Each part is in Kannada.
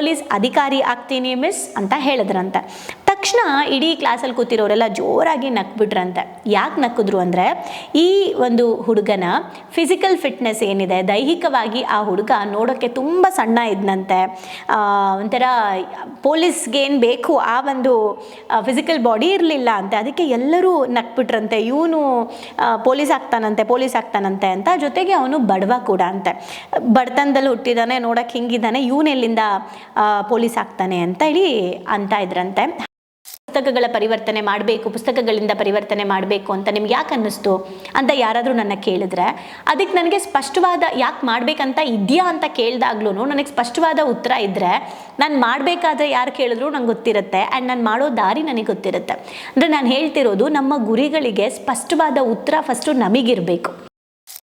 ಪೊಲೀಸ್ ಅಧಿಕಾರಿ ಆಗ್ತೀನಿ ಮಿಸ್ ಅಂತ ಹೇಳಿದ್ರಂತೆ. ತಕ್ಷಣ ಇಡೀ ಕ್ಲಾಸಲ್ಲಿ ಕೂತಿರೋರೆಲ್ಲ ಜೋರಾಗಿ ನಕ್ಬಿಟ್ರಂತೆ. ಯಾಕೆ ನಕ್ಕಿದ್ರು ಅಂದರೆ, ಈ ಒಂದು ಹುಡುಗನ ಫಿಸಿಕಲ್ ಫಿಟ್ನೆಸ್ ಏನಿದೆ, ದೈಹಿಕವಾಗಿ ಆ ಹುಡುಗ ನೋಡೋಕ್ಕೆ ತುಂಬ ಸಣ್ಣ ಇದ್ನಂತೆ. ಒಂಥರ ಪೊಲೀಸ್ಗೆ ಏನು ಬೇಕು ಆ ಒಂದು ಫಿಸಿಕಲ್ ಬಾಡಿ ಇರಲಿಲ್ಲ ಅಂತೆ. ಅದಕ್ಕೆ ಎಲ್ಲರೂ ನಕ್ಬಿಟ್ರಂತೆ. ಇವನು ಪೊಲೀಸ್ ಆಗ್ತಾನಂತೆ ಪೊಲೀಸ್ ಆಗ್ತಾನಂತೆ ಅಂತ. ಜೊತೆಗೆ ಅವನು ಬಡವ ಕೂಡ ಅಂತೆ. ಬಡತನದಲ್ಲಿ ಹುಟ್ಟಿದಾನೆ ನೋಡೋಕ್ಕೆ ಹಿಂಗಿದ್ದಾನೆ ಇವನೆಲ್ಲಿಂದ ಪೊಲೀಸ್ ಆಗ್ತಾನೆ ಅಂತ ಹೇಳಿ ಅಂತ ಇದ್ರಂತೆ. ಪುಸ್ತಕಗಳ ಪರಿವರ್ತನೆ ಮಾಡಬೇಕು, ಪುಸ್ತಕಗಳಿಂದ ಪರಿವರ್ತನೆ ಮಾಡಬೇಕು ಅಂತ ನಿಮ್ಗೆ ಯಾಕೆ ಅನ್ನಿಸ್ತು ಅಂತ ಯಾರಾದರೂ ನನ್ನ ಕೇಳಿದ್ರೆ, ಅದಕ್ಕೆ ನನಗೆ ಸ್ಪಷ್ಟವಾದ ಯಾಕೆ ಮಾಡಬೇಕಂತ ಇದೆಯಾ ಅಂತ ಕೇಳಿದಾಗ್ಲೂ ನನಗೆ ಸ್ಪಷ್ಟವಾದ ಉತ್ತರ ಇದ್ದರೆ ನಾನು ಮಾಡಬೇಕಾದ್ರೆ ಯಾರು ಕೇಳಿದ್ರು ನಂಗೆ ಗೊತ್ತಿರುತ್ತೆ ಆ್ಯಂಡ್ ನಾನು ಮಾಡೋ ದಾರಿ ನನಗೆ ಗೊತ್ತಿರುತ್ತೆ. ಅಂದರೆ ನಾನು ಹೇಳ್ತಿರೋದು ನಮ್ಮ ಗುರಿಗಳಿಗೆ ಸ್ಪಷ್ಟವಾದ ಉತ್ತರ ಫಸ್ಟು ನಮಗಿರಬೇಕು.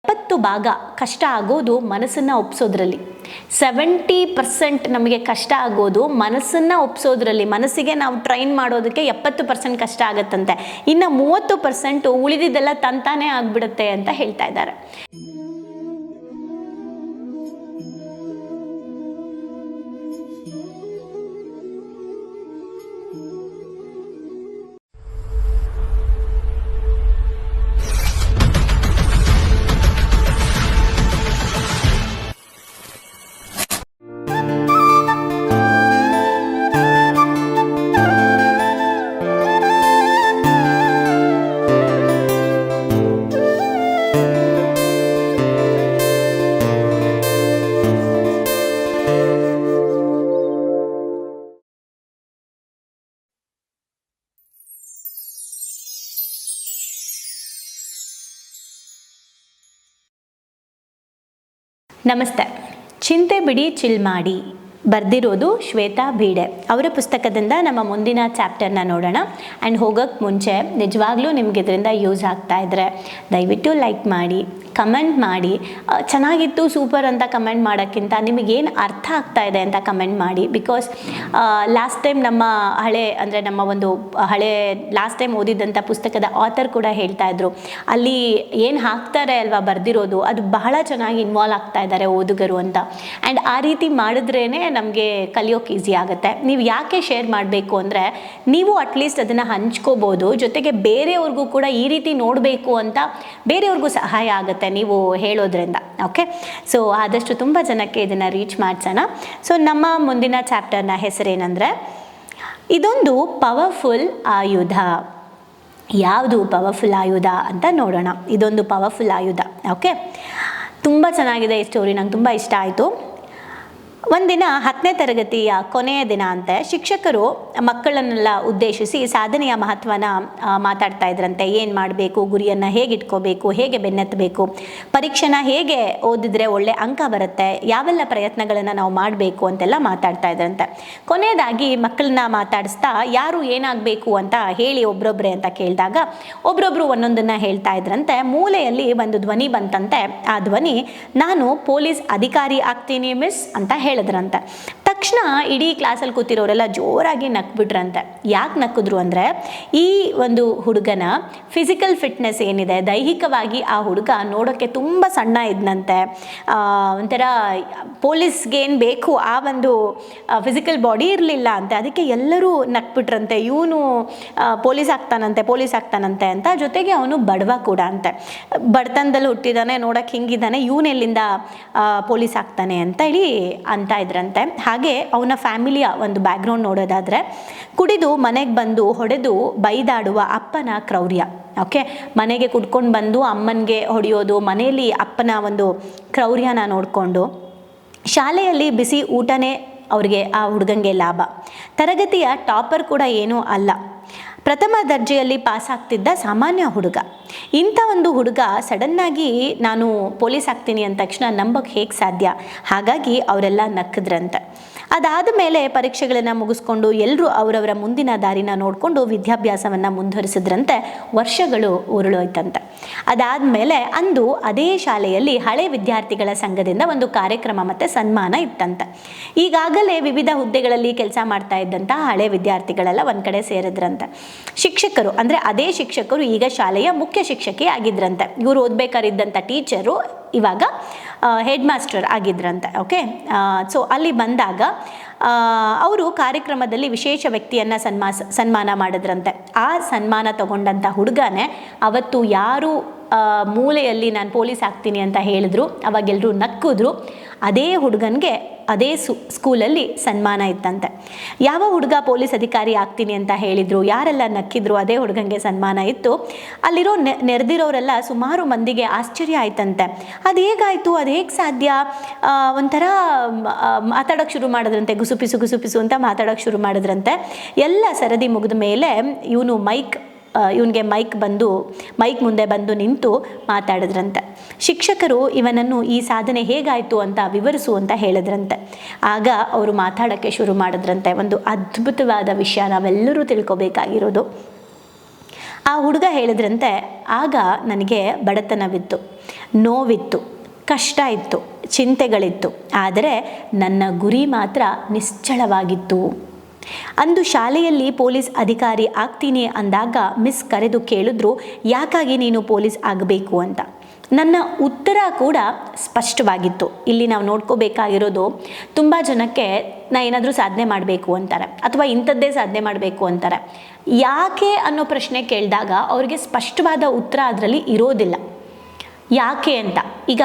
ಎಪ್ಪತ್ತು ಭಾಗ ಕಷ್ಟ ಆಗೋದು ಮನಸ್ಸನ್ನು ಒಪ್ಸೋದ್ರಲ್ಲಿ. ಸೆವೆಂಟಿ ಪರ್ಸೆಂಟ್ ನಮಗೆ ಕಷ್ಟ ಆಗೋದು ಮನಸ್ಸನ್ನು ಒಪ್ಸೋದ್ರಲ್ಲಿ. ಮನಸ್ಸಿಗೆ ನಾವು ಟ್ರೈನ್ ಮಾಡೋದಕ್ಕೆ ಎಪ್ಪತ್ತು ಪರ್ಸೆಂಟ್ ಕಷ್ಟ ಆಗುತ್ತಂತೆ. ಇನ್ನು ಮೂವತ್ತು ಪರ್ಸೆಂಟು ಉಳಿದಿದ್ದೆಲ್ಲ ತಂತಾನೇ ಆಗಿಬಿಡುತ್ತೆ ಅಂತ ಹೇಳ್ತಾ ಇದ್ದಾರೆ. ನಮಸ್ತೆ. ಚಿಂತೆ ಬಿಡಿ ಚಿಲ್ ಮಾಡಿ. ಬರೆದಿರೋದು ಶ್ವೇತಾ ಬೀಡೆ. ಅವರ ಪುಸ್ತಕದಿಂದ ನಮ್ಮ ಮುಂದಿನ ಚಾಪ್ಟರ್ನ ನೋಡೋಣ. ಆ್ಯಂಡ್ ಹೋಗೋಕ್ಕೆ ಮುಂಚೆ ನಿಜವಾಗ್ಲೂ ನಿಮ್ಗೆ ಇದರಿಂದ ಯೂಸ್ ಆಗ್ತಾ ಇದ್ರೆ ದಯವಿಟ್ಟು ಲೈಕ್ ಮಾಡಿ, ಕಮೆಂಟ್ ಮಾಡಿ. ಚೆನ್ನಾಗಿತ್ತು, ಸೂಪರ್ ಅಂತ ಕಮೆಂಟ್ ಮಾಡೋಕ್ಕಿಂತ ನಿಮಗೇನು ಅರ್ಥ ಆಗ್ತಾ ಇದೆ ಅಂತ ಕಮೆಂಟ್ ಮಾಡಿ. ಬಿಕಾಸ್ ಲಾಸ್ಟ್ ಟೈಮ್ ನಮ್ಮ ಹಳೆ, ಅಂದರೆ ನಮ್ಮ ಒಂದು ಹಳೆ, ಲಾಸ್ಟ್ ಟೈಮ್ ಓದಿದ್ದಂಥ ಪುಸ್ತಕದ ಆಥರ್ ಕೂಡ ಹೇಳ್ತಾ ಇದ್ರು. ಅಲ್ಲಿ ಏನು ಹಾಕ್ತಾರೆ ಅಲ್ವಾ ಬರೆದಿರೋದು, ಅದು ಬಹಳ ಚೆನ್ನಾಗಿ ಇನ್ವಾಲ್ವ್ ಆಗ್ತಾ ಇದ್ದಾರೆ ಓದುಗರು ಅಂತ. ಆ್ಯಂಡ್ ಆ ರೀತಿ ಮಾಡಿದ್ರೇ ನಮಗೆ ಕಲಿಯೋಕೆ ಈಸಿ ಆಗುತ್ತೆ. ನೀವು ಯಾಕೆ ಶೇರ್ ಮಾಡಬೇಕು ಅಂದರೆ, ನೀವು ಅಟ್ಲೀಸ್ಟ್ ಅದನ್ನು ಹಂಚ್ಕೋಬೋದು. ಜೊತೆಗೆ ಬೇರೆಯವ್ರಿಗೂ ಕೂಡ ಈ ರೀತಿ ನೋಡಬೇಕು ಅಂತ ಬೇರೆಯವ್ರಿಗೂ ಸಹಾಯ ಆಗುತ್ತೆ ನೀವು ಹೇಳೋದ್ರಿಂದ. ಓಕೆ ಸೊ ಆದಷ್ಟು ತುಂಬ ಜನಕ್ಕೆ ಇದನ್ನು ರೀಚ್ ಮಾಡ್ಸೋಣ. ಸೊ ನಮ್ಮ ಮುಂದಿನ ಚಾಪ್ಟರ್ನ ಹೆಸರೇನೆಂದರೆ, ಇದೊಂದು ಪವರ್ಫುಲ್ ಆಯುಧ. ಯಾವುದು ಪವರ್ಫುಲ್ ಆಯುಧ ಅಂತ ನೋಡೋಣ. ಇದೊಂದು ಪವರ್ಫುಲ್ ಆಯುಧ. ಓಕೆ ತುಂಬ ಚೆನ್ನಾಗಿದೆ ಈ ಸ್ಟೋರಿ ನಂಗೆ ತುಂಬ ಇಷ್ಟ ಆಯಿತು. ಒಂದಿನ ಹತ್ತನೇ ತರಗತಿಯ ಕೊನೆಯ ದಿನ ಅಂತ ಶಿಕ್ಷಕರು ಮಕ್ಕಳನ್ನೆಲ್ಲ ಉದ್ದೇಶಿಸಿ ಸಾಧನೆಯ ಮಹತ್ವನ ಮಾತಾಡ್ತಾ ಇದ್ರಂತೆ. ಏನು ಮಾಡಬೇಕು, ಗುರಿಯನ್ನು ಹೇಗೆ ಇಟ್ಕೋಬೇಕು ಹೇಗೆ ಬೆನ್ನೆತ್ತಬೇಕು, ಪರೀಕ್ಷೆನ ಹೇಗೆ ಓದಿದ್ರೆ ಒಳ್ಳೆ ಅಂಕ ಬರುತ್ತೆ, ಯಾವೆಲ್ಲ ಪ್ರಯತ್ನಗಳನ್ನು ನಾವು ಮಾಡಬೇಕು ಅಂತೆಲ್ಲ ಮಾತಾಡ್ತಾ ಇದ್ರಂತೆ. ಕೊನೆಯದಾಗಿ ಮಕ್ಕಳನ್ನ ಮಾತಾಡಿಸ್ತಾ ಯಾರು ಏನಾಗಬೇಕು ಅಂತ ಹೇಳಿ ಒಬ್ರೊಬ್ಬರೇ ಅಂತ ಕೇಳಿದಾಗ ಒಬ್ರೊಬ್ರು ಒಂದೊಂದನ್ನು ಹೇಳ್ತಾ ಇದ್ರಂತೆ. ಮೂಲೆಯಲ್ಲಿ ಒಂದು ಧ್ವನಿ ಬಂತಂತೆ. ಆ ಧ್ವನಿ, ನಾನು ಪೊಲೀಸ್ ಅಧಿಕಾರಿ ಆಗ್ತೀನಿ ಮಿಸ್ ಅಂತ ಹೇಳಿದ್ರಂತೆ. ತಕ್ಷಣ ಇಡೀ ಕ್ಲಾಸಲ್ಲಿ ಕೂತಿರೋರೆಲ್ಲ ಜೋರಾಗಿ ನಕ್ಬಿಟ್ರಂತೆ. ಯಾಕೆ ನಕ್ಕಿದ್ರು ಅಂದರೆ, ಈ ಒಂದು ಹುಡುಗನ ಫಿಸಿಕಲ್ ಫಿಟ್ನೆಸ್ ಏನಿದೆ, ದೈಹಿಕವಾಗಿ ಆ ಹುಡುಗ ನೋಡೋಕ್ಕೆ ತುಂಬ ಸಣ್ಣ ಇದ್ನಂತೆ. ಒಂಥರ ಪೊಲೀಸ್ಗೆ ಏನು ಬೇಕು ಆ ಒಂದು ಫಿಸಿಕಲ್ ಬಾಡಿ ಇರಲಿಲ್ಲ ಅಂತೆ. ಅದಕ್ಕೆ ಎಲ್ಲರೂ ನಕ್ಬಿಟ್ರಂತೆ. ಇವನು ಪೊಲೀಸ್ ಆಗ್ತಾನಂತೆ ಪೊಲೀಸ್ ಆಗ್ತಾನಂತೆ ಅಂತ. ಜೊತೆಗೆ ಅವನು ಬಡವ ಕೂಡ ಅಂತೆ. ಬಡತನದಲ್ಲಿ ಹುಟ್ಟಿದಾನೆ ನೋಡಕ್ಕೆ ಹಿಂಗಿದ್ದಾನೆ ಇವನೆಲ್ಲಿಂದ ಪೊಲೀಸ್ ಆಗ್ತಾನೆ ಅಂತ ಹೇಳಿ ಅಂತ ಇದ್ರಂತೆ. ಹಾಗೆ ಅವನ ಫ್ಯಾಮಿಲಿಯ ಒಂದು ಬ್ಯಾಕ್ಗ್ರೌಂಡ್ ನೋಡೋದಾದರೆ, ಕುಡಿದು ಮನೆಗೆ ಬಂದು ಹೊಡೆದು ಬೈದಾಡುವ ಅಪ್ಪನ ಕ್ರೌರ್ಯ. ಓಕೆ ಮನೆಗೆ ಕುಡ್ಕೊಂಡು ಬಂದು ಅಮ್ಮನಿಗೆ ಹೊಡೆಯೋದು ಮನೆಯಲ್ಲಿ ಅಪ್ಪನ ಒಂದು ಕ್ರೌರ್ಯನ ನೋಡಿಕೊಂಡು, ಶಾಲೆಯಲ್ಲಿ ಬಿಸಿ ಊಟನೇ ಅವ್ರಿಗೆ ಆ ಹುಡುಗಂಗೆ ಲಾಭ. ತರಗತಿಯ ಟಾಪರ್ ಕೂಡ ಏನೂ ಅಲ್ಲ. ಪ್ರಥಮ ದರ್ಜೆಯಲ್ಲಿ ಪಾಸ್ ಆಗ್ತಿದ್ದ ಸಾಮಾನ್ಯ ಹುಡುಗ. ಇಂಥ ಒಂದು ಹುಡುಗ ಸಡನ್ನಾಗಿ ನಾನು ಪೊಲೀಸ್ ಆಗ್ತೀನಿ ಅಂದ ತಕ್ಷಣ ನಂಬಕ್ಕೆ ಹೇಗೆ ಸಾಧ್ಯ? ಹಾಗಾಗಿ ಅವರೆಲ್ಲ ನಕ್ಕಿದ್ರಂತೆ. ಅದಾದ ಮೇಲೆ ಪರೀಕ್ಷೆಗಳನ್ನು ಮುಗಿಸ್ಕೊಂಡು ಎಲ್ಲರೂ ಅವರವರ ಮುಂದಿನ ದಾರಿನ ನೋಡಿಕೊಂಡು ವಿದ್ಯಾಭ್ಯಾಸವನ್ನು ಮುಂದುವರಿಸಿದ್ರಂತೆ ವರ್ಷಗಳು ಉರುಳೋಯ್ತಂತೆ. ಅದಾದ ಮೇಲೆ ಅಂದು ಅದೇ ಶಾಲೆಯಲ್ಲಿ ಹಳೆ ವಿದ್ಯಾರ್ಥಿಗಳ ಸಂಘದಿಂದ ಒಂದು ಕಾರ್ಯಕ್ರಮ ಮತ್ತು ಸನ್ಮಾನ ಇತ್ತಂತೆ. ಈಗಾಗಲೇ ವಿವಿಧ ಹುದ್ದೆಗಳಲ್ಲಿ ಕೆಲಸ ಮಾಡ್ತಾ ಇದ್ದಂತಹ ಹಳೆ ವಿದ್ಯಾರ್ಥಿಗಳೆಲ್ಲ ಒಂದು ಕಡೆ ಸೇರಿದ್ರಂತೆ. ಶಿಕ್ಷಕರು, ಅಂದರೆ ಅದೇ ಶಿಕ್ಷಕರು ಈಗ ಶಾಲೆಯ ಮುಖ್ಯ ಶಿಕ್ಷಕಿ ಆಗಿದ್ರಂತೆ. ಇವರು ಓದ್ಬೇಕಾರಿದ್ದಂಥ ಟೀಚರು ಇವಾಗ ಹೆಡ್ ಮಾಸ್ಟರ್ ಆಗಿದ್ರಂತೆ ಓಕೆ ಸೊ ಅಲ್ಲಿ ಬಂದಾಗ ಅವರು ಕಾರ್ಯಕ್ರಮದಲ್ಲಿ ವಿಶೇಷ ವ್ಯಕ್ತಿಯನ್ನು ಸನ್ಮಾಸ, ಸನ್ಮಾನ ಮಾಡಿದ್ರಂತೆ. ಆ ಸನ್ಮಾನ ತಗೊಂಡಂಥ ಹುಡುಗನೇ ಅವತ್ತು ಯಾರು ಮೂಲೆಯಲ್ಲಿ ನಾನು ಪೊಲೀಸ್ ಆಗ್ತೀನಿ ಅಂತ ಹೇಳಿದ್ರು ಅವಾಗೆಲ್ಲರೂ ನಕ್ಕಿದ್ರು. ಅದೇ ಹುಡುಗನಿಗೆ ಅದೇ ಸು, ಸ್ಕೂಲಲ್ಲಿ ಸನ್ಮಾನ ಇತ್ತಂತೆ. ಯಾವ ಹುಡುಗ ಪೊಲೀಸ್ ಅಧಿಕಾರಿ ಆಗ್ತೀನಿ ಅಂತ ಹೇಳಿದ್ರು, ಯಾರೆಲ್ಲ ನಕ್ಕಿದ್ರು ಅದೇ ಹುಡುಗಂಗೆ ಸನ್ಮಾನ ಇತ್ತು. ಅಲ್ಲಿರೋ ನೆರೆದಿರೋರೆಲ್ಲ ಸುಮಾರು ಮಂದಿಗೆ ಆಶ್ಚರ್ಯ ಆಯ್ತಂತೆ. ಅದು ಹೇಗಾಯಿತು? ಅದು ಹೇಗೆ ಸಾಧ್ಯ? ಒಂಥರ ಮಾತಾಡೋಕ್ಕೆ ಶುರು ಮಾಡಿದ್ರಂತೆ, ಗುಸುಪಿಸು ಗುಸುಪಿಸು ಅಂತ ಮಾತಾಡೋಕ್ಕೆ ಶುರು ಮಾಡಿದ್ರಂತೆ. ಎಲ್ಲ ಸರದಿ ಮುಗಿದ ಮೇಲೆ ಇವನು ಮೈಕ್ ಇವನಿಗೆ ಮೈಕ್ ಬಂದು ಮೈಕ್ ಮುಂದೆ ಬಂದು ನಿಂತು ಮಾತಾಡಿದ್ರಂತೆ. ಶಿಕ್ಷಕರು ಇವನನ್ನು ಈ ಸಾಧನೆ ಹೇಗಾಯಿತು ಅಂತ ವಿವರಿಸು ಅಂತ ಹೇಳಿದ್ರಂತೆ. ಆಗ ಅವರು ಮಾತಾಡೋಕ್ಕೆ ಶುರು ಮಾಡಿದ್ರಂತೆ. ಒಂದು ಅದ್ಭುತವಾದ ವಿಷಯ ನಾವೆಲ್ಲರೂ ತಿಳ್ಕೊಬೇಕಾಗಿರೋದು. ಆ ಹುಡುಗ ಹೇಳಿದ್ರಂತೆ, ಆಗ ನನಗೆ ಬಡತನವಿತ್ತು, ನೋವಿತ್ತು, ಕಷ್ಟ ಇತ್ತು, ಚಿಂತೆಗಳಿತ್ತು. ಆದರೆ ನನ್ನ ಗುರಿ ಮಾತ್ರ ನಿಶ್ಚಳವಾಗಿತ್ತು. ಅಂದು ಶಾಲೆಯಲ್ಲಿ ಪೊಲೀಸ್ ಅಧಿಕಾರಿ ಆಗ್ತೀನಿ ಅಂದಾಗ ಮಿಸ್ ಕರೆದು ಕೇಳಿದ್ರು, ಯಾಕಾಗಿ ನೀನು ಪೊಲೀಸ್ ಆಗಬೇಕು ಅಂತ. ನನ್ನ ಉತ್ತರ ಕೂಡ ಸ್ಪಷ್ಟವಾಗಿತ್ತು. ಇಲ್ಲಿ ನಾವು ನೋಡ್ಕೋಬೇಕಾಗಿರೋದು ತುಂಬ ಜನಕ್ಕೆ ನಾ ಏನಾದರೂ ಸಾಧನೆ ಮಾಡಬೇಕು ಅಂತಾರೆ, ಅಥವಾ ಇಂಥದ್ದೇ ಸಾಧನೆ ಮಾಡಬೇಕು ಅಂತಾರೆ. ಯಾಕೆ ಅನ್ನೋ ಪ್ರಶ್ನೆ ಕೇಳಿದಾಗ ಅವ್ರಿಗೆ ಸ್ಪಷ್ಟವಾದ ಉತ್ತರ ಅದರಲ್ಲಿ ಇರೋದಿಲ್ಲ. ಯಾಕೆ ಅಂತ? ಈಗ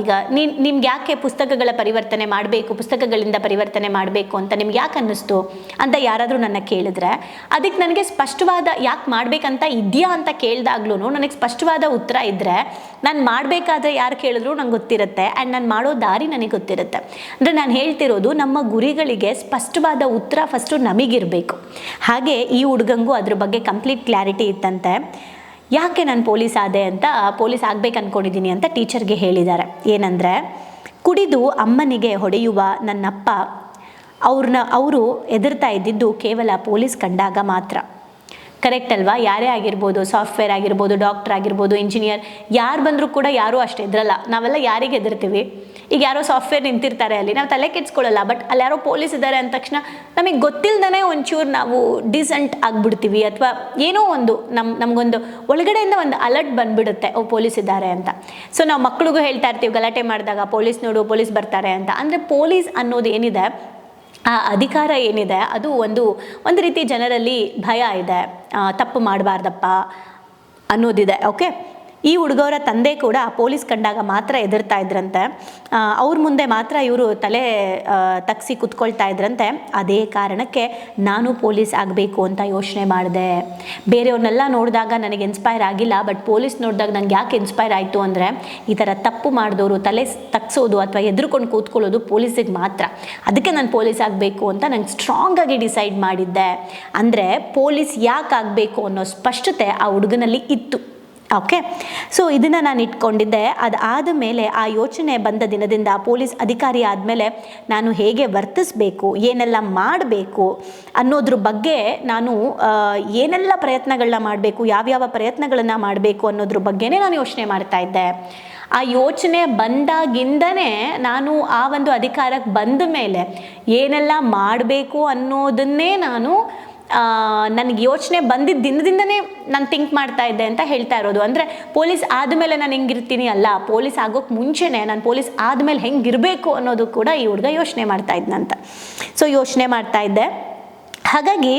ಈಗ ನೀನು, ನಿಮ್ಗೆ ಯಾಕೆ ಪುಸ್ತಕಗಳ ಪರಿವರ್ತನೆ ಮಾಡಬೇಕು, ಪುಸ್ತಕಗಳಿಂದ ಪರಿವರ್ತನೆ ಮಾಡಬೇಕು ಅಂತ ನಿಮ್ಗೆ ಯಾಕೆ ಅನ್ನಿಸ್ತು ಅಂತ ಯಾರಾದರೂ ನನ್ನ ಕೇಳಿದ್ರೆ, ಅದಕ್ಕೆ ನನಗೆ ಸ್ಪಷ್ಟವಾದ ಯಾಕೆ ಮಾಡಬೇಕಂತ ಇದೆಯಾ ಅಂತ ಕೇಳಿದಾಗ್ಲೂ ನನಗೆ ಸ್ಪಷ್ಟವಾದ ಉತ್ತರ ಇದ್ದರೆ ನಾನು ಮಾಡಬೇಕಾದ್ರೆ ಯಾರು ಕೇಳಿದ್ರು ನಂಗೆ ಗೊತ್ತಿರುತ್ತೆ ಆ್ಯಂಡ್ ನಾನು ಮಾಡೋ ದಾರಿ ನನಗೆ ಗೊತ್ತಿರುತ್ತೆ. ಅಂದರೆ ನಾನು ಹೇಳ್ತಿರೋದು ನಮ್ಮ ಗುರಿಗಳಿಗೆ ಸ್ಪಷ್ಟವಾದ ಉತ್ತರ ಫಸ್ಟು ನಮಗಿರಬೇಕು. ಹಾಗೆ ಈ ಹುಡುಗಂಗೂ ಅದ್ರ ಬಗ್ಗೆ ಕಂಪ್ಲೀಟ್ ಕ್ಲಾರಿಟಿ ಇತ್ತಂತೆ. ಯಾಕೆ ನಾನು ಪೊಲೀಸ್ ಆದೆ ಅಂತ ಪೊಲೀಸ್ ಆಗ್ಬೇಕು ಅನ್ಕೊಂಡಿದ್ದೀನಿ ಅಂತ ಟೀಚರ್ಗೆ ಹೇಳಿದ್ದಾರೆ. ಏನಂದರೆ, ಕುಡಿದು ಅಮ್ಮನಿಗೆ ಹೊಡೆಯುವ ನನ್ನಪ್ಪ ಅವ್ರನ್ನ ಅವರು ಎದುರ್ತಾ ಇದ್ದಿದ್ದು ಕೇವಲ ಪೊಲೀಸ್ ಕಂಡಾಗ ಮಾತ್ರ. ಕರೆಕ್ಟ್ ಅಲ್ವಾ? ಯಾರೇ ಆಗಿರ್ಬೋದು, ಸಾಫ್ಟ್ವೇರ್ ಆಗಿರ್ಬೋದು, ಡಾಕ್ಟರ್ ಆಗಿರ್ಬೋದು, ಇಂಜಿನಿಯರ್, ಯಾರು ಬಂದರೂ ಕೂಡ ಯಾರೂ ಅಷ್ಟೇ ಎದುರಲ್ಲ. ನಾವೆಲ್ಲ ಯಾರಿಗೆ ಎದುರ್ತೀವಿ? ಈಗ ಯಾರೋ ಸಾಫ್ಟ್ವೇರ್ ನಿಂತಿರ್ತಾರೆ ಅಲ್ಲಿ. ನಾವು ತಲೆ ಕೆಡ್ಸ್ಕೊಳ್ಳಲ್ಲ ಬಟ್ ಅಲ್ಲಿ ಯಾರೋ ಪೊಲೀಸ್ ಇದ್ದಾರೆ ಅಂದ ತಕ್ಷಣ ನಮಗೆ ಗೊತ್ತಿಲ್ಲದೇ ಒಂಚೂರು ನಾವು ಡಿಸೆಂಟ್ ಆಗಿಬಿಡ್ತೀವಿ ಅಥವಾ ಏನೋ ಒಂದು ನಮ್ಮ ನಮಗೊಂದು ಒಳಗಡೆಯಿಂದ ಒಂದು ಅಲರ್ಟ್ ಬಂದ್ಬಿಡುತ್ತೆ, ಓ ಪೊಲೀಸ್ ಇದ್ದಾರೆ ಅಂತ. ಸೊ ನಾವು ಮಕ್ಳಿಗೂ ಹೇಳ್ತಾ ಇರ್ತೀವಿ, ಗಲಾಟೆ ಮಾಡಿದಾಗ ಪೊಲೀಸ್ ನೋಡು ಪೊಲೀಸ್ ಬರ್ತಾರೆ ಅಂತ. ಅಂದರೆ ಪೊಲೀಸ್ ಅನ್ನೋದು ಏನಿದೆ, ಆ ಅಧಿಕಾರ ಏನಿದೆ, ಅದು ಒಂದು ಒಂದು ರೀತಿ ಜನರಲ್ಲಿ ಭಯ ಇದೆ. ತಪ್ಪು ಮಾಡಬಾರ್ದಪ್ಪ ಅನ್ನೋದಿದೆ ಓಕೆ ಈ ಹುಡುಗವರ ತಂದೆ ಕೂಡ ಪೊಲೀಸ್ ಕಂಡಾಗ ಮಾತ್ರ ಎದುರ್ತಾ ಇದ್ರಂತೆ. ಅವ್ರ ಮುಂದೆ ಮಾತ್ರ ಇವರು ತಲೆ ತಗ್ಸಿ ಕುತ್ಕೊಳ್ತಾ ಇದ್ರಂತೆ. ಅದೇ ಕಾರಣಕ್ಕೆ ನಾನು ಪೊಲೀಸ್ ಆಗಬೇಕು ಅಂತ ಯೋಚನೆ ಮಾಡಿದೆ. ಬೇರೆಯವ್ರನ್ನೆಲ್ಲ ನೋಡಿದಾಗ ನನಗೆ ಇನ್ಸ್ಪೈರ್ ಆಗಿಲ್ಲ ಬಟ್ ಪೊಲೀಸ್ ನೋಡಿದಾಗ ನಂಗೆ ಯಾಕೆ ಇನ್ಸ್ಪೈರ್ ಆಯಿತು ಅಂದರೆ, ಈ ಥರ ತಪ್ಪು ಮಾಡಿದವರು ತಲೆ ತಗ್ಸೋದು ಅಥವಾ ಎದುರುಕೊಂಡು ಕೂತ್ಕೊಳ್ಳೋದು ಪೊಲೀಸಿಗೆ ಮಾತ್ರ. ಅದಕ್ಕೆ ನಾನು ಪೊಲೀಸ್ ಆಗಬೇಕು ಅಂತ ನಂಗೆ ಸ್ಟ್ರಾಂಗಾಗಿ ಡಿಸೈಡ್ ಮಾಡಿದ್ದೆ. ಅಂದರೆ ಪೊಲೀಸ್ ಯಾಕೆ ಆಗಬೇಕು ಅನ್ನೋ ಸ್ಪಷ್ಟತೆ ಆ ಹುಡುಗನಲ್ಲಿ ಇತ್ತು. ಓಕೆ ಸೊ ಇದನ್ನು ನಾನು ಇಟ್ಕೊಂಡಿದ್ದೆ. ಅದಾದ ಮೇಲೆ ಆ ಯೋಚನೆ ಬಂದ ದಿನದಿಂದ ಪೊಲೀಸ್ ಅಧಿಕಾರಿ ಆದಮೇಲೆ ನಾನು ಹೇಗೆ ವರ್ತಿಸಬೇಕು, ಏನೆಲ್ಲ ಮಾಡಬೇಕು ಅನ್ನೋದ್ರ ಬಗ್ಗೆ ನಾನು ಏನೆಲ್ಲ ಪ್ರಯತ್ನಗಳನ್ನ ಮಾಡಬೇಕು, ಯಾವ್ಯಾವ ಪ್ರಯತ್ನಗಳನ್ನು ಮಾಡಬೇಕು ಅನ್ನೋದ್ರ ಬಗ್ಗೆನೇ ನಾನು ಯೋಚನೆ ಮಾಡ್ತಾ ಇದ್ದೆ. ಆ ಯೋಚನೆ ಬಂದಾಗಿಂದನೇ ನಾನು ಆ ಒಂದು ಅಧಿಕಾರಕ್ಕೆ ಬಂದ ಮೇಲೆ ಏನೆಲ್ಲ ಮಾಡಬೇಕು ಅನ್ನೋದನ್ನೇ ನಾನು ನನಗೆ ಯೋಚನೆ ಬಂದಿದ್ದ ದಿನದಿಂದನೇ ನಾನು ಥಿಂಕ್ ಮಾಡ್ತಾ ಇದ್ದೆ ಅಂತ ಹೇಳ್ತಾ ಇರೋದು. ಅಂದರೆ ಪೊಲೀಸ್ ಆದಮೇಲೆ ನಾನು ಹೆಂಗಿರ್ತೀನಿ ಅಲ್ಲ, ಪೊಲೀಸ್ ಆಗೋಕ್ಕೆ ಮುಂಚೆನೇ ನಾನು ಪೊಲೀಸ್ ಆದಮೇಲೆ ಹೆಂಗಿರಬೇಕು ಅನ್ನೋದು ಕೂಡ ಈ ಹುಡುಗ ಯೋಚನೆ ಮಾಡ್ತಾ ಇದ್ನಂತ ಸೊ ಯೋಚನೆ ಮಾಡ್ತಾ ಇದ್ದೆ. ಹಾಗಾಗಿ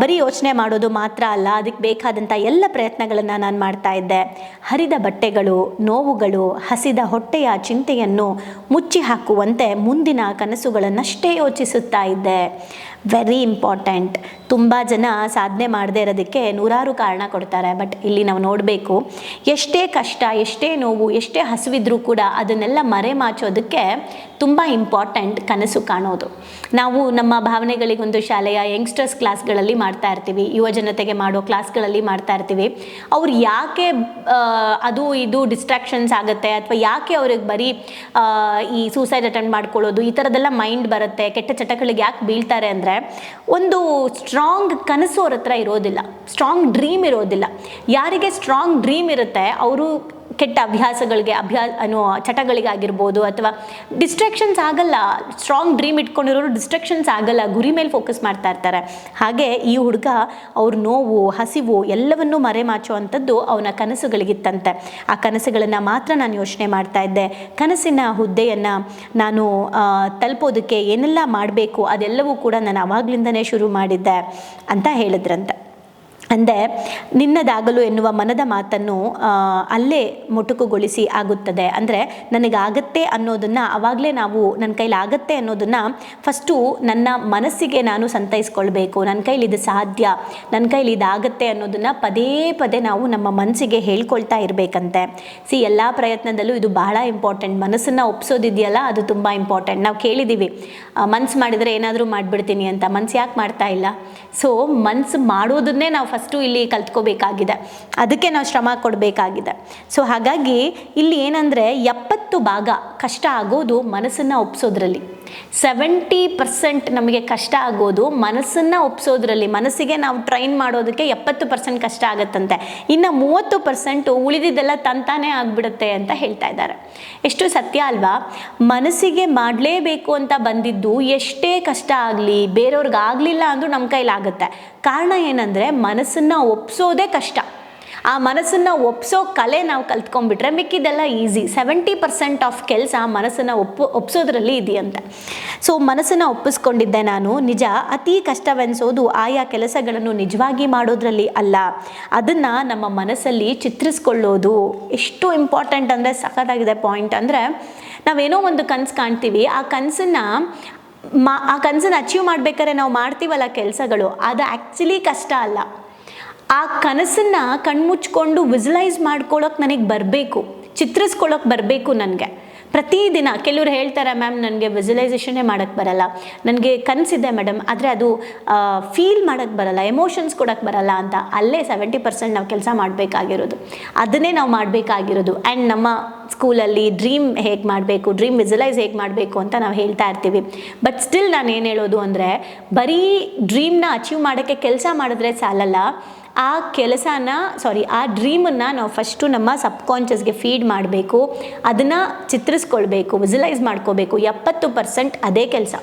ಬರೀ ಯೋಚನೆ ಮಾಡೋದು ಮಾತ್ರ ಅಲ್ಲ ಅದಕ್ಕೆ ಬೇಕಾದಂಥ ಎಲ್ಲ ಪ್ರಯತ್ನಗಳನ್ನು ನಾನು ಮಾಡ್ತಾ ಇದ್ದೆ. ಹರಿದ ಬಟ್ಟೆಗಳು, ನೋವುಗಳು, ಹಸಿದ ಹೊಟ್ಟೆಯ ಚಿಂತೆಯನ್ನು ಮುಚ್ಚಿ ಹಾಕುವಂತೆ ಮುಂದಿನ ಕನಸುಗಳನ್ನಷ್ಟೇ ಯೋಚಿಸುತ್ತಾ ಇದ್ದೆ. ವೆರಿ ಇಂಪಾರ್ಟೆಂಟ್ ತುಂಬ ಜನ ಸಾಧನೆ ಮಾಡದೇ ಇರೋದಕ್ಕೆ ನೂರಾರು ಕಾರಣ ಕೊಡ್ತಾರೆ. ಬಟ್ ಇಲ್ಲಿ ನಾವು ನೋಡಬೇಕು, ಎಷ್ಟೇ ಕಷ್ಟ, ಎಷ್ಟೇ ನೋವು, ಎಷ್ಟೇ ಹಸುವಿದ್ರೂ ಕೂಡ ಅದನ್ನೆಲ್ಲ ಮರೆಮಾಚೋದಕ್ಕೆ ತುಂಬ ಇಂಪಾರ್ಟೆಂಟ್ ಕನಸು ಕಾಣೋದು. ನಾವು ನಮ್ಮ ಭಾವನೆಗಳಿಗೊಂದು ಶಾಲೆಯ ಯಂಗ್ಸ್ಟರ್ಸ್ ಕ್ಲಾಸ್ಗಳಲ್ಲಿ ಮಾಡ್ತಾ ಇರ್ತೀವಿ, ಯುವ ಜನತೆಗೆ ಮಾಡೋ ಕ್ಲಾಸ್ಗಳಲ್ಲಿ ಮಾಡ್ತಾ ಇರ್ತೀವಿ. ಅವ್ರು ಯಾಕೆ ಅದು ಇದು ಡಿಸ್ಟ್ರಾಕ್ಷನ್ಸ್ ಆಗುತ್ತೆ? ಅಥವಾ ಯಾಕೆ ಅವ್ರಿಗೆ ಬರೀ ಈ ಸೂಸೈಡ್ ಅಟೆಂಡ್ ಮಾಡ್ಕೊಳ್ಳೋದು? ಈ ಥರದ್ದೆಲ್ಲ ಮೈಂಡ್ ಬರುತ್ತೆ. ಕೆಟ್ಟ ಚಟಗಳಿಗೆ ಯಾಕೆ ಬೀಳ್ತಾರೆ ಅಂದರೆ ಒಂದು ಸ್ಟ್ರಾಂಗ್ ಕನಸು ಅವ್ರ ಹತ್ರ ಇರೋದಿಲ್ಲ. ಸ್ಟ್ರಾಂಗ್ ಡ್ರೀಮ್ ಇರೋದಿಲ್ಲ. ಯಾರಿಗೆ ಸ್ಟ್ರಾಂಗ್ ಡ್ರೀಮ್ ಇರುತ್ತೆ ಅವರು ಕೆಟ್ಟ ಅಭ್ಯಾಸಗಳಿಗೆ ಅಭ್ಯಾಸ ಅನ್ನೋ ಚಟಗಳಿಗಾಗಿರ್ಬೋದು ಅಥವಾ ಡಿಸ್ಟ್ರಾಕ್ಷನ್ಸ್ ಆಗಲ್ಲ. ಸ್ಟ್ರಾಂಗ್ ಡ್ರೀಮ್ ಇಟ್ಕೊಂಡಿರೋರು ಡಿಸ್ಟ್ರಾಕ್ಷನ್ಸ್ ಆಗಲ್ಲ. ಗುರಿ ಮೇಲೆ ಫೋಕಸ್ ಮಾಡ್ತಾ ಇರ್ತಾರೆ. ಹಾಗೆ ಈ ಹುಡುಗ ಅವ್ರ ನೋವು, ಹಸಿವು ಎಲ್ಲವನ್ನೂ ಮರೆಮಾಚುವಂಥದ್ದು ಅವನ ಕನಸುಗಳಿಗಿತ್ತಂತೆ. ಆ ಕನಸುಗಳನ್ನು ಮಾತ್ರ ನಾನು ಯೋಚನೆ ಮಾಡ್ತಾ ಇದ್ದೆ. ಕನಸಿನ ಹುದ್ದೆಯನ್ನು ನಾನು ತಲುಪೋದಕ್ಕೆ ಏನೆಲ್ಲ ಮಾಡಬೇಕು ಅದೆಲ್ಲವೂ ಕೂಡ ನಾನು ಅವಾಗ್ಲಿಂದನೇ ಶುರು ಮಾಡಿದ್ದೆ ಅಂತ ಹೇಳಿದ್ರಂತೆ. ಅಂದೆ ನಿನ್ನದಾಗಲು ಎನ್ನುವ ಮನದ ಮಾತನ್ನು ಅಲ್ಲೇ ಮೊಟಕುಗೊಳಿಸಿ ಆಗುತ್ತದೆ. ಅಂದರೆ ನನಗಾಗತ್ತೆ ಅನ್ನೋದನ್ನು ಆವಾಗಲೇ ನಾವು ನನ್ನ ಕೈಲಿ ಆಗತ್ತೆ ಅನ್ನೋದನ್ನು ಫಸ್ಟು ನನ್ನ ಮನಸ್ಸಿಗೆ ನಾನು ಸಂತೈಸ್ಕೊಳ್ಬೇಕು. ನನ್ನ ಕೈಲಿ ಇದು ಸಾಧ್ಯ ನನ್ನ ಕೈಲಿ ಇದಾಗತ್ತೆ ಅನ್ನೋದನ್ನು ಪದೇ ಪದೇ ನಾವು ನಮ್ಮ ಮನಸ್ಸಿಗೆ ಹೇಳ್ಕೊಳ್ತಾ ಇರಬೇಕಂತೆ. ಸಿ, ಎಲ್ಲ ಪ್ರಯತ್ನದಲ್ಲೂ ಇದು ಬಹಳ ಇಂಪಾರ್ಟೆಂಟ್ ಮನಸ್ಸನ್ನು ಒಪ್ಸೋದಿದೆಯಲ್ಲ, ಅದು ತುಂಬ ಇಂಪಾರ್ಟೆಂಟ್ ನಾವು ಕೇಳಿದ್ದೀವಿ ಮನ್ಸು ಮಾಡಿದರೆ ಏನಾದರೂ ಮಾಡಿಬಿಡ್ತೀನಿ ಅಂತ. ಮನ್ಸು ಯಾಕೆ ಮಾಡ್ತಾ ಇಲ್ಲ? ಸೊ ಮನ್ಸು ಮಾಡೋದನ್ನೇ ನಾವು ಫಸ್ಟು ಇಲ್ಲಿ ಕಲ್ತ್ಕೋಬೇಕಾಗಿದೆ. ಅದಕ್ಕೆ ನಾವು ಶ್ರಮ ಕೊಡಬೇಕಾಗಿದೆ. ಸೊ ಹಾಗಾಗಿ ಇಲ್ಲಿ ಏನಂದರೆ ಎಪ್ಪತ್ತು ಭಾಗ ಕಷ್ಟ ಆಗೋದು ಮನಸ್ಸನ್ನು ಒಪ್ಸೋದ್ರಲ್ಲಿ. ಸೆವೆಂಟಿ ಪರ್ಸೆಂಟ್ ನಮಗೆ ಕಷ್ಟ ಆಗೋದು ಮನಸ್ಸನ್ನು ಒಪ್ಸೋದ್ರಲ್ಲಿ. ಮನಸ್ಸಿಗೆ ನಾವು ಟ್ರೈನ್ ಮಾಡೋದಕ್ಕೆ ಎಪ್ಪತ್ತು ಪರ್ಸೆಂಟ್ ಕಷ್ಟ ಆಗುತ್ತಂತೆ. ಇನ್ನು ಮೂವತ್ತು ಪರ್ಸೆಂಟು ಉಳಿದಿದ್ದೆಲ್ಲ ತಂತಾನೇ ಆಗಿಬಿಡುತ್ತೆ ಅಂತ ಹೇಳ್ತಾ ಇದ್ದಾರೆ. ಎಷ್ಟು ಸತ್ಯ ಅಲ್ವಾ? ಮನಸ್ಸಿಗೆ ಮಾಡಲೇಬೇಕು ಅಂತ ಬಂದಿದ್ದು ಎಷ್ಟೇ ಕಷ್ಟ ಆಗಲಿ ಬೇರೆಯವ್ರಿಗೆ ಆಗಲಿಲ್ಲ ಅಂದರೂ ನಮ್ಮ ಕೈಲಾಗುತ್ತೆ. ಕಾರಣ ಏನಂದರೆ ಮನಸ್ಸನ್ನು ಒಪ್ಸೋದೇ ಕಷ್ಟ. ಆ ಮನಸ್ಸನ್ನು ಒಪ್ಸೋ ಕಲೆ ನಾವು ಕಲ್ತ್ಕೊಂಡ್ಬಿಟ್ರೆ ಮಿಕ್ಕಿದೆಲ್ಲ ಈಸಿ ಸೆವೆಂಟಿ ಪರ್ಸೆಂಟ್ ಆಫ್ ಕೆಲಸ ಮನಸ್ಸನ್ನು ಒಪ್ಪು, ಒಪ್ಸೋದ್ರಲ್ಲಿ ಇದೆಯಂತೆ. ಸೊ ಮನಸ್ಸನ್ನು ಒಪ್ಪಿಸ್ಕೊಂಡಿದ್ದೆ ನಾನು. ನಿಜ, ಅತಿ ಕಷ್ಟವೆನಿಸೋದು ಆಯಾ ಕೆಲಸಗಳನ್ನು ನಿಜವಾಗಿ ಮಾಡೋದ್ರಲ್ಲಿ ಅಲ್ಲ. ಅದನ್ನು ನಮ್ಮ ಮನಸ್ಸಲ್ಲಿ ಚಿತ್ರಿಸ್ಕೊಳ್ಳೋದು ಎಷ್ಟು ಇಂಪಾರ್ಟೆಂಟ್ ಅಂದರೆ ಸಖತ್ತಾಗಿದೆ ಪಾಯಿಂಟ್ ಅಂದರೆ ನಾವೇನೋ ಒಂದು ಕನಸು ಕಾಣ್ತೀವಿ. ಆ ಕನಸನ್ನು ಮಾ, ಆ ಕನಸನ್ನು ಅಚೀವ್ ಮಾಡ್ಬೇಕಾದ್ರೆ ನಾವು ಮಾಡ್ತೀವಲ್ಲ ಕೆಲಸಗಳು. ಅದು ಆ್ಯಕ್ಚುಲಿ ಕಷ್ಟ ಅಲ್ಲ. ಆ ಕನಸನ್ನು ಕಣ್ಮುಚ್ಕೊಂಡು ವಿಜುಲೈಸ್ ಮಾಡ್ಕೊಳ್ಳೋಕೆ ನನಗೆ ಬರಬೇಕು ಚಿತ್ರಿಸ್ಕೊಳ್ಳೋಕೆ ಬರಬೇಕು ನನಗೆ. ಪ್ರತಿದಿನ ಕೆಲವ್ರು ಹೇಳ್ತಾರೆ, ಮ್ಯಾಮ್ ನನಗೆ ವಿಜುಲೈಸೇಷನ್ನೇ ಮಾಡೋಕ್ಕೆ ಬರಲ್ಲ, ನನಗೆ ಕನಸಿದೆ ಮೇಡಮ್, ಆದರೆ ಅದು ಫೀಲ್ ಮಾಡೋಕ್ಕೆ ಬರಲ್ಲ, ಎಮೋಷನ್ಸ್ ಕೊಡೋಕ್ಕೆ ಬರಲ್ಲ ಅಂತ ಅಲ್ಲೇ ಸೆವೆಂಟಿ ಪರ್ಸೆಂಟ್ ನಾವು ಕೆಲಸ ಮಾಡಬೇಕಾಗಿರೋದು. ಅದನ್ನೇ ನಾವು ಮಾಡಬೇಕಾಗಿರೋದು. ಆ್ಯಂಡ್ ನಮ್ಮ ಸ್ಕೂಲಲ್ಲಿ ಡ್ರೀಮ್ ಹೇಗೆ ಮಾಡಬೇಕು, ಡ್ರೀಮ್ ವಿಜುಲೈಸ್ ಹೇಗೆ ಮಾಡಬೇಕು ಅಂತ ನಾವು ಹೇಳ್ತಾ ಇರ್ತೀವಿ. ಬಟ್ ಸ್ಟಿಲ್ ನಾನು ಏನು ಹೇಳೋದು ಅಂದರೆ, ಬರೀ ಡ್ರೀಮ್ನ ಅಚೀವ್ ಮಾಡೋಕ್ಕೆ ಕೆಲಸ ಮಾಡಿದ್ರೆ ಸಾಲಲ್ಲ ಆ ಕೆಲಸನ ಸಾರಿ ಆ ಡ್ರೀಮನ್ನು ನಾವು ಫಸ್ಟು ನಮ್ಮ ಸಬ್ಕಾನ್ಷಿಯಸ್ಗೆ ಫೀಡ್ ಮಾಡಬೇಕು. ಅದನ್ನು ಚಿತ್ರಿಸ್ಕೊಳ್ಬೇಕು ವಿಜುಲೈಸ್ ಮಾಡ್ಕೋಬೇಕು. ಎಪ್ಪತ್ತು ಪರ್ಸೆಂಟ್ ಅದೇ ಕೆಲಸ.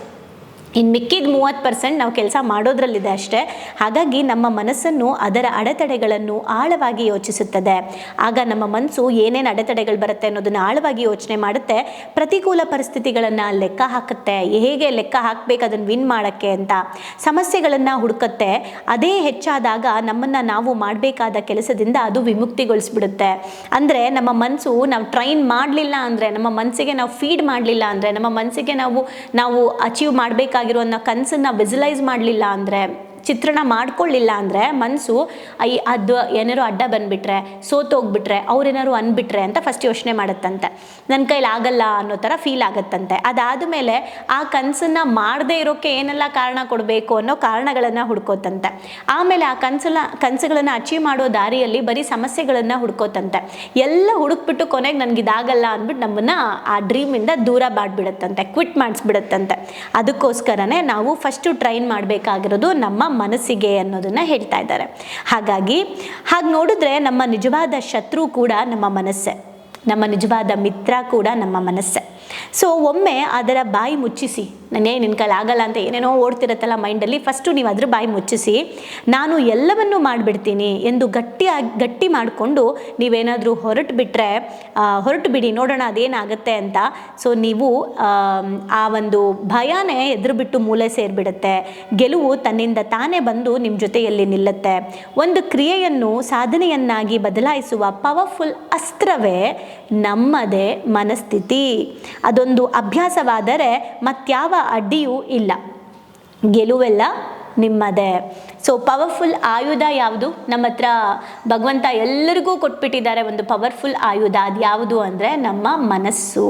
ಇನ್ನು ಮಿಕ್ಕಿದ ಮೂವತ್ತು ಪರ್ಸೆಂಟ್ ನಾವು ಕೆಲಸ ಮಾಡೋದ್ರಲ್ಲಿದೆ ಅಷ್ಟೇ. ಹಾಗಾಗಿ ನಮ್ಮ ಮನಸ್ಸನ್ನು ಅದರ ಅಡೆತಡೆಗಳನ್ನು ಆಳವಾಗಿ ಯೋಚಿಸುತ್ತದೆ. ಆಗ ನಮ್ಮ ಮನಸ್ಸು ಏನೇನು ಅಡೆತಡೆಗಳು ಬರುತ್ತೆ ಅನ್ನೋದನ್ನು ಆಳವಾಗಿ ಯೋಚನೆ ಮಾಡುತ್ತೆ. ಪ್ರತಿಕೂಲ ಪರಿಸ್ಥಿತಿಗಳನ್ನು ಲೆಕ್ಕ ಹಾಕುತ್ತೆ. ಹೇಗೆ ಲೆಕ್ಕ ಹಾಕಬೇಕು ಅದನ್ನು ವಿನ್ ಮಾಡೋಕ್ಕೆ ಅಂತ. ಸಮಸ್ಯೆಗಳನ್ನು ಹುಡುಕತ್ತೆ. ಅದೇ ಹೆಚ್ಚಾದಾಗ ನಮ್ಮನ್ನು ನಾವು ಮಾಡಬೇಕಾದ ಕೆಲಸದಿಂದ ಅದು ವಿಮುಕ್ತಿಗೊಳಿಸ್ಬಿಡುತ್ತೆ. ಅಂದರೆ ನಮ್ಮ ಮನಸ್ಸು ನಾವು ಟ್ರೈನ್ ಮಾಡಲಿಲ್ಲ ಅಂದರೆ, ನಮ್ಮ ಮನಸ್ಸಿಗೆ ನಾವು ಫೀಡ್ ಮಾಡಲಿಲ್ಲ ಅಂದರೆ, ನಮ್ಮ ಮನಸ್ಸಿಗೆ ನಾವು ನಾವು ಅಚೀವ್ ಮಾಡಬೇಕಾಗಿರೋ ಕನಸನ್ನು ವಿಜುಲೈಸ್ ಮಾಡಲಿಲ್ಲ ಅಂದರೆ ಚಿತ್ರಣ ಮಾಡ್ಕೊಳ್ಳಿಲ್ಲ ಅಂದರೆ ಮನಸ್ಸು ಐ, ಅದು ಏನಾರು ಅಡ್ಡ ಬಂದುಬಿಟ್ರೆ ಸೋತೋಗ್ಬಿಟ್ರೆ ಅವ್ರೇನಾರು ಅಂದ್ಬಿಟ್ರೆ ಅಂತ ಫಸ್ಟ್ ಯೋಚನೆ ಮಾಡುತ್ತಂತೆ. ನನ್ನ ಕೈಲಿ ಆಗಲ್ಲ ಅನ್ನೋ ಥರ ಫೀಲ್ ಆಗುತ್ತಂತೆ. ಅದಾದ ಮೇಲೆ ಆ ಕನಸನ್ನು ಮಾಡದೇ ಇರೋಕ್ಕೆ ಏನೆಲ್ಲ ಕಾರಣ ಕೊಡಬೇಕು ಅನ್ನೋ ಕಾರಣಗಳನ್ನು ಹುಡ್ಕೋತಂತೆ. ಆಮೇಲೆ ಆ ಕನಸಲ್ಲ ಕನಸುಗಳನ್ನು ಅಚೀವ್ ಮಾಡೋ ದಾರಿಯಲ್ಲಿ ಬರೀ ಸಮಸ್ಯೆಗಳನ್ನು ಹುಡ್ಕೋತಂತೆ. ಎಲ್ಲ ಹುಡುಕ್ಬಿಟ್ಟು ಕೊನೆಗೆ ನನಗೆ ಇದಾಗಲ್ಲ ಅಂದ್ಬಿಟ್ಟು ನಮ್ಮನ್ನು ಆ ಡ್ರೀಮಿಂದ ದೂರ ಮಾಡಿಬಿಡುತ್ತಂತೆ ಕ್ವಿಟ್ ಮಾಡಿಸ್ಬಿಡುತ್ತಂತೆ. ಅದಕ್ಕೋಸ್ಕರನೇ ನಾವು ಫಸ್ಟು ಟ್ರೈನ್ ಮಾಡಬೇಕಾಗಿರೋದು ನಮ್ಮ ಮನಸ್ಸಿಗೆ ಅನ್ನೋದನ್ನು ಹೇಳ್ತಾ ಇದ್ದಾರೆ. ಹಾಗಾಗಿ ಹಾಗೆ ನೋಡಿದ್ರೆ ನಮ್ಮ ನಿಜವಾದ ಶತ್ರು ಕೂಡ ನಮ್ಮ ಮನಸ್ಸೇ. ನಮ್ಮ ನಿಜವಾದ ಮಿತ್ರ ಕೂಡ ನಮ್ಮ ಮನಸ್ಸೇ. ಸೊ ಒಮ್ಮೆ ಅದರ ಬಾಯಿ ಮುಚ್ಚಿಸಿ, ನಾನೇ ನಿನ್ನ ಕೈಲಿ ಆಗಲ್ಲ ಅಂತ ಏನೇನೋ ಓಡ್ತಿರತ್ತಲ್ಲ ಮೈಂಡಲ್ಲಿ ಫಸ್ಟು ನೀವು ಅದ್ರ ಬಾಯಿ ಮುಚ್ಚಿಸಿ, ನಾನು ಎಲ್ಲವನ್ನೂ ಮಾಡಿಬಿಡ್ತೀನಿ ಎಂದು ಗಟ್ಟಿಯಾಗಿ ಗಟ್ಟಿ ಮಾಡಿಕೊಂಡು ನೀವೇನಾದರೂ ಹೊರಟು ಬಿಟ್ಟರೆ ಹೊರಟು ಬಿಡಿ, ನೋಡೋಣ ಅದೇನಾಗುತ್ತೆ ಅಂತ. ಸೊ ನೀವು ಆ ಒಂದು ಭಯನೇ ಎದುರು ಬಿಟ್ಟು ಮೂಲೆ ಸೇರಿಬಿಡುತ್ತೆ. ಗೆಲುವು ತನ್ನಿಂದ ತಾನೇ ಬಂದು ನಿಮ್ಮ ಜೊತೆಯಲ್ಲಿ ನಿಲ್ಲುತ್ತೆ. ಒಂದು ಕ್ರಿಯೆಯನ್ನು, ಸಾಧನೆಯನ್ನಾಗಿ ಬದಲಾಯಿಸುವ ಪವರ್ಫುಲ್ ಅಸ್ತ್ರವೇ ನಮ್ಮದೇ ಮನಸ್ಥಿತಿ. ಅದೊಂದು ಅಭ್ಯಾಸವಾದರೆ ಮತ್ಯಾವ ಅಡ್ಡಿಯೂ ಇಲ್ಲ. ಗೆಲುವೆಲ್ಲ ನಿಮ್ಮದೇ. ಸೊ ಪವರ್ಫುಲ್ ಆಯುಧ ಯಾವುದು? ನಮ್ಮ ಹತ್ರ ಭಗವಂತ ಎಲ್ಲರಿಗೂ ಕೊಟ್ಬಿಟ್ಟಿದ್ದಾರೆ ಒಂದು ಪವರ್ಫುಲ್ ಆಯುಧ. ಅದು ಯಾವುದು ಅಂದರೆ ನಮ್ಮ ಮನಸ್ಸು.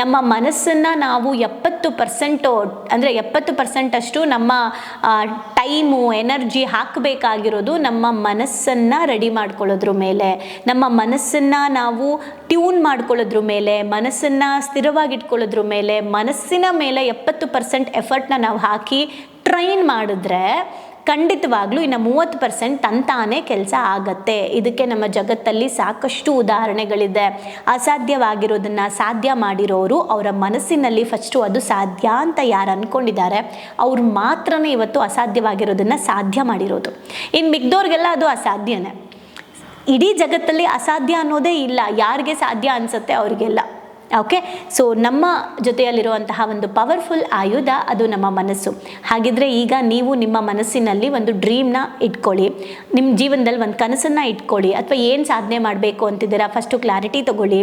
ನಮ್ಮ ಮನಸ್ಸನ್ನು ನಾವು ಎಪ್ಪತ್ತು ಪರ್ಸೆಂಟು ಅಂದರೆ ಎಪ್ಪತ್ತು ಪರ್ಸೆಂಟಷ್ಟು ನಮ್ಮ ಟೈಮು ಎನರ್ಜಿ ಹಾಕಬೇಕಾಗಿರೋದು ನಮ್ಮ ಮನಸ್ಸನ್ನು ರೆಡಿ ಮಾಡ್ಕೊಳ್ಳೋದ್ರ ಮೇಲೆ. ನಮ್ಮ ಮನಸ್ಸನ್ನು ನಾವು ಟ್ಯೂನ್ ಮಾಡ್ಕೊಳ್ಳೋದ್ರ ಮೇಲೆ, ಮನಸ್ಸನ್ನು ಸ್ಥಿರವಾಗಿಟ್ಕೊಳ್ಳೋದ್ರ ಮೇಲೆ, ಮನಸ್ಸಿನ ಮೇಲೆ ಎಪ್ಪತ್ತು ಪರ್ಸೆಂಟ್ ಎಫರ್ಟ್ನ ನಾವು ಹಾಕಿ ಟ್ರೈನ್ ಮಾಡಿದ್ರೆ ಖಂಡಿತವಾಗ್ಲೂ ಇನ್ನು ಮೂವತ್ತು ಪರ್ಸೆಂಟ್ ತಂತಾನೇ ಕೆಲಸ ಆಗತ್ತೆ. ಇದಕ್ಕೆ ನಮ್ಮ ಜಗತ್ತಲ್ಲಿ ಸಾಕಷ್ಟು ಉದಾಹರಣೆಗಳಿದೆ. ಅಸಾಧ್ಯವಾಗಿರೋದನ್ನು ಸಾಧ್ಯ ಮಾಡಿರೋರು ಅವರ ಮನಸ್ಸಿನಲ್ಲಿ ಫಸ್ಟು ಅದು ಸಾಧ್ಯ ಅಂತ ಯಾರು ಅಂದ್ಕೊಂಡಿದ್ದಾರೆ ಅವ್ರು ಮಾತ್ರನೇ ಇವತ್ತು ಅಸಾಧ್ಯವಾಗಿರೋದನ್ನು ಸಾಧ್ಯ ಮಾಡಿರೋದು. ಇನ್ನು ಮಿಗ್ದೋರಿಗೆಲ್ಲ ಅದು ಅಸಾಧ್ಯನೇ. ಇಡೀ ಜಗತ್ತಲ್ಲಿ ಅಸಾಧ್ಯ ಅನ್ನೋದೇ ಇಲ್ಲ. ಯಾರಿಗೆ ಸಾಧ್ಯ ಅನಿಸುತ್ತೆ ಅವರಿಗೆಲ್ಲ. ಓಕೆ ಸೊ ನಮ್ಮ ಜೊತೆಯಲ್ಲಿರುವಂತಹ ಒಂದು ಪವರ್ಫುಲ್ ಆಯುಧ ಅದು ನಮ್ಮ ಮನಸ್ಸು. ಹಾಗಿದ್ರೆ ಈಗ ನೀವು ನಿಮ್ಮ ಮನಸ್ಸಿನಲ್ಲಿ ಒಂದು ಡ್ರೀಮ್ನ ಇಟ್ಕೊಳ್ಳಿ. ನಿಮ್ಮ ಜೀವನದಲ್ಲಿ ಒಂದು ಕನಸನ್ನು ಇಟ್ಕೊಳ್ಳಿ. ಅಥವಾ ಏನು ಸಾಧನೆ ಮಾಡಬೇಕು ಅಂತಿದ್ದೀರಾ? ಫಸ್ಟು ಕ್ಲಾರಿಟಿ ತಗೊಳ್ಳಿ.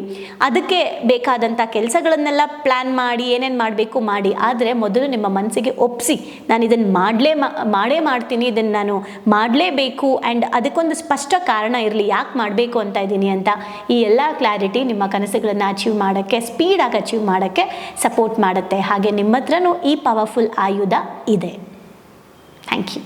ಅದಕ್ಕೆ ಬೇಕಾದಂಥ ಕೆಲಸಗಳನ್ನೆಲ್ಲ ಪ್ಲ್ಯಾನ್ ಮಾಡಿ, ಏನೇನು ಮಾಡಬೇಕು ಮಾಡಿ. ಆದರೆ ಮೊದಲು ನಿಮ್ಮ ಮನಸ್ಸಿಗೆ ಒಪ್ಪಿಸಿ ನಾನು ಇದನ್ನು ಮಾಡಲೇ ಮಾಡೇ ಮಾಡ್ತೀನಿ ಇದನ್ನು ನಾನು ಮಾಡಲೇಬೇಕು. ಆ್ಯಂಡ್ ಅದಕ್ಕೊಂದು ಸ್ಪಷ್ಟ ಕಾರಣ ಇರಲಿ. ಯಾಕೆ ಮಾಡಬೇಕು ಅಂತ ಇದ್ದೀನಿ ಅಂತ. ಈ ಎಲ್ಲ ಕ್ಲಾರಿಟಿ ನಿಮ್ಮ ಕನಸುಗಳನ್ನು ಅಚೀವ್ ಮಾಡೋಕ್ಕೆ ಸ್ಪೀಡಾಗಿ ಅಚೀವ್ ಮಾಡೋಕ್ಕೆ ಸಪೋರ್ಟ್ ಮಾಡುತ್ತೆ. ಹಾಗೆ ನಿಮ್ಮ ಹತ್ರನೂ ಈ ಪವರ್ಫುಲ್ ಆಯುಧ ಇದೆ. Thank you